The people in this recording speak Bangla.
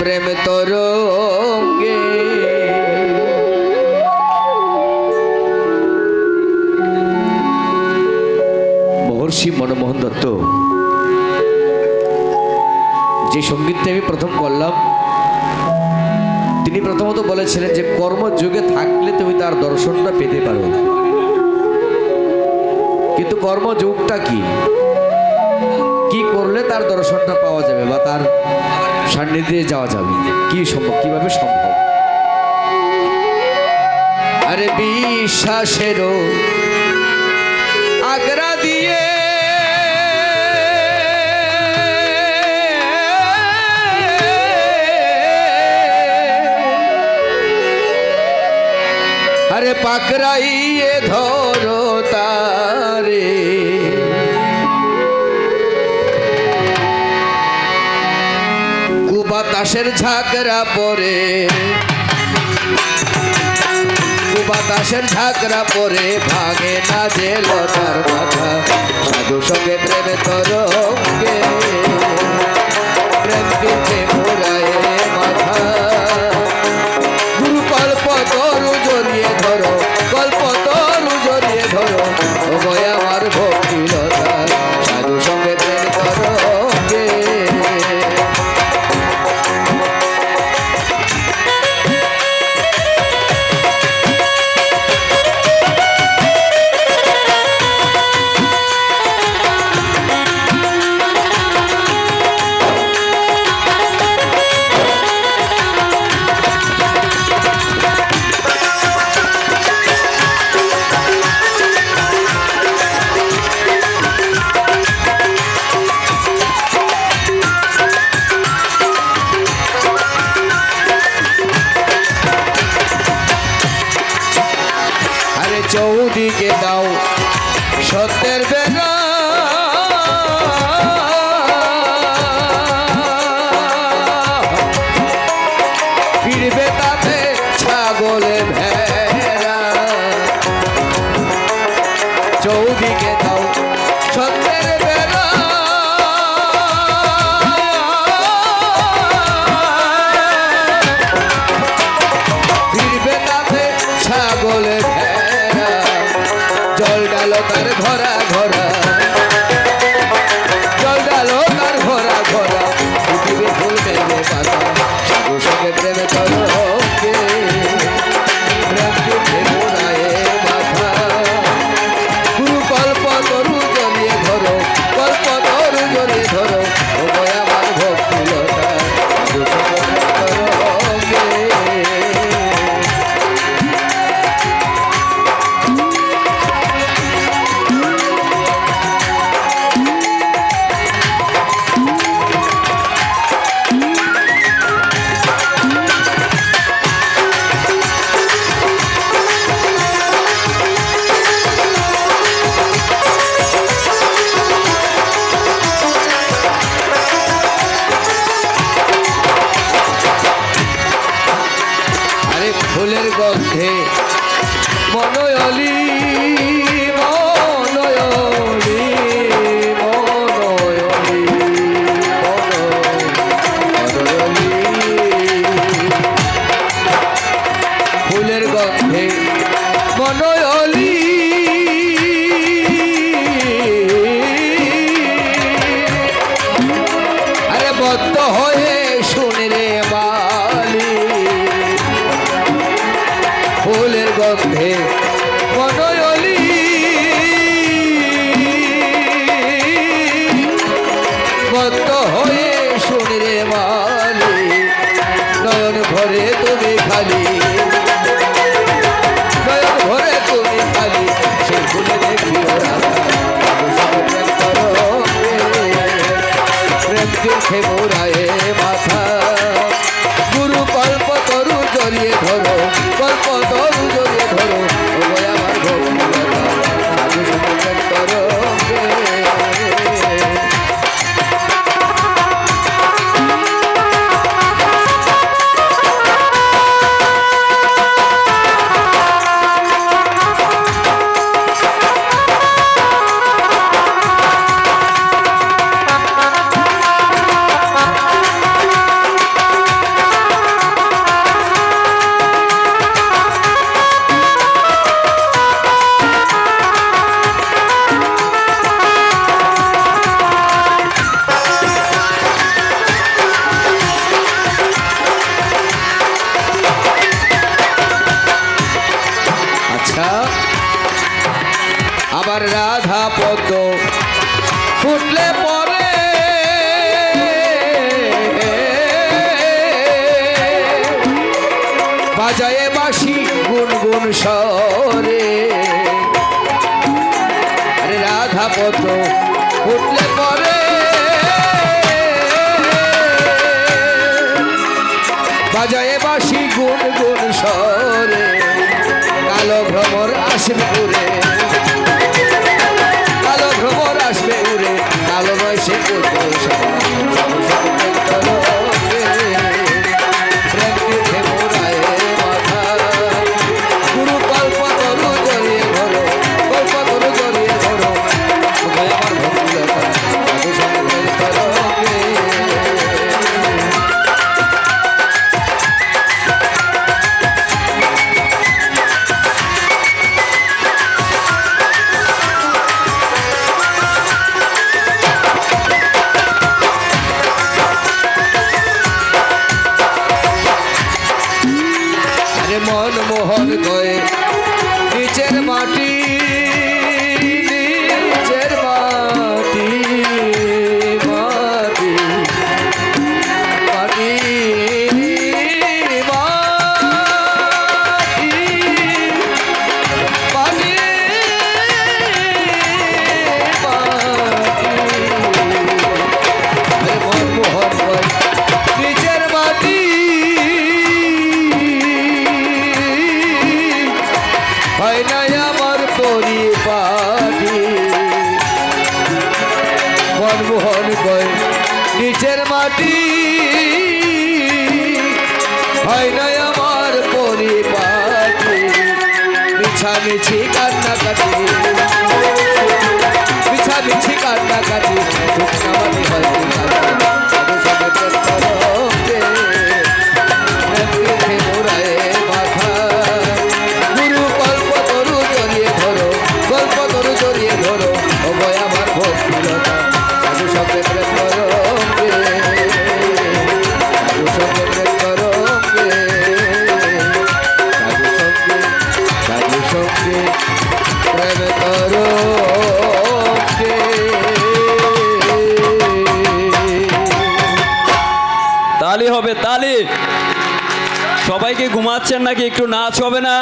প্রেম তরঙ্গে। মহর্ষি মনমোহন দত্ত, যে সঙ্গীতটা আমি প্রথম করলাম, তিনি প্রথমত বলেছিলেন যে কর্মযোগে থাকলে তুমি তার দর্শনটা পেতে পারো। কিন্তু কর্মযোগটা কি? কি করলে তার দর্শনটা পাওয়া যাবে বা তার সান্নিধ্যে যাওয়া যাবে। কি সম্ভব? কীভাবে সম্ভব? আরে বিশ্বাসেরও আগ্রা দিয়ে আরে পাকড়াইয়ে ধরো তারে। কুবাতাসের ঝাঁকরা পরে। বাতাসের ঝাঁকরা পরে ভাঙে না যে চৌদিকে দাও। সত্যের বেলা বদ্ধ হয়ে শুনি রে মালি, নয়ন ভরে তুমি খালি। নয়ন ভরে তুমি খালি, সে ভুলে দেখি প্রেম চোখে মোরায়ে মাথা আবার রাধা পদ ফুটলে পরে। বাজায় বাসি গুনগুন সরে রাধা পদ্ম হয় না আমার পরিপাটি। মিছামিছি কান্নাকাটি। মিছামিছি কান্নাকাটি। দুঃখ আমাকে হয় সবাইকে ঘুমাচ্ছেন নাকি একটু নাচ হবে না?